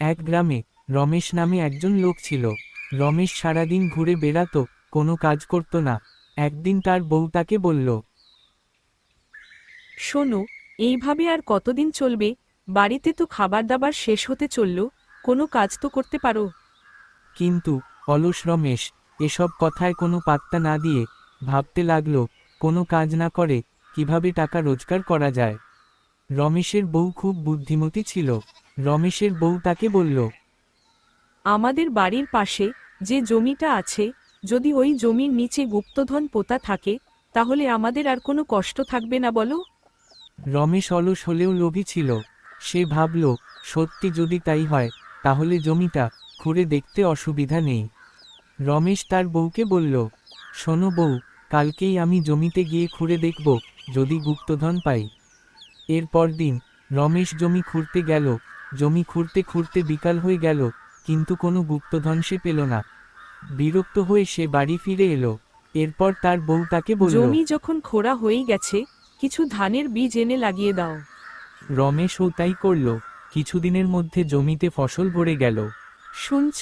এক গ্রামে রমেশ নামে একজন লোক ছিল। রমেশ সারাদিন ঘুরে বেড়াতো কোনো কাজ করত না। একদিন তার বউ তাকে বলল শোনো এইভাবে আর কতদিন চলবে? বাড়িতে তো খাবার দাবার শেষ হতে চলল কোনো কাজ তো করতে পারো? কিন্তু অলস রমেশ এসব কথায় কোনো পাত্তা না দিয়ে ভাবতে লাগল কোনো কাজ না করে কীভাবে টাকা রোজগার করা যায়। রমেশের বউ খুব বুদ্ধিমতী ছিল। রমেশের বউ তাকে বলল আমাদের বাড়ির পাশে যে জমিটা আছে যদি ওই জমির নিচে গুপ্তধন পোতা থাকে তাহলে আমাদের আর কোনো কষ্ট থাকবে না বলো? রমেশ অলস হলেও লোভী ছিল। সে ভাবল সত্যি যদি তাই হয় তাহলে জমিটা খুঁড়ে দেখতে অসুবিধা নেই। রমেশ তার বউকে বলল শোনো বউ কালকেই আমি জমিতে গিয়ে খুঁড়ে দেখব যদি গুপ্তধন পাই। এরপর দিন রমেশ জমি খুঁড়তে গেল জমি খুঁড়তে খুঁড়তে বিকাল হয়ে গেল কিন্তু কোনো গুপ্তধন সে পেল না। বিরক্ত হয়ে সে বাড়ি ফিরে এলো এরপর তার বউ তাকে বলল জমি যখন খোঁড়া হয়েই গেছে কিছু ধানের বীজ এনে লাগিয়ে দাও। রমেশও তাই করল কিছুদিনের মধ্যে জমিতে ফসল ভরে গেল। শুনছ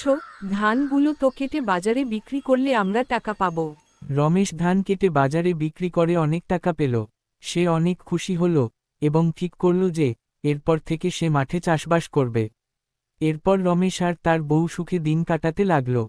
ধানগুলো তো কেটে বাজারে বিক্রি করলে আমরা টাকা পাবো। রমেশ ধান কেটে বাজারে বিক্রি করে অনেক টাকা পেল। সে অনেক খুশি হল এবং ঠিক করল যে এরপর থেকে সে মাঠে চাষবাস করবে। এরপর রমেশ আর তার বউ সুখে দিন কাটাতে লাগল।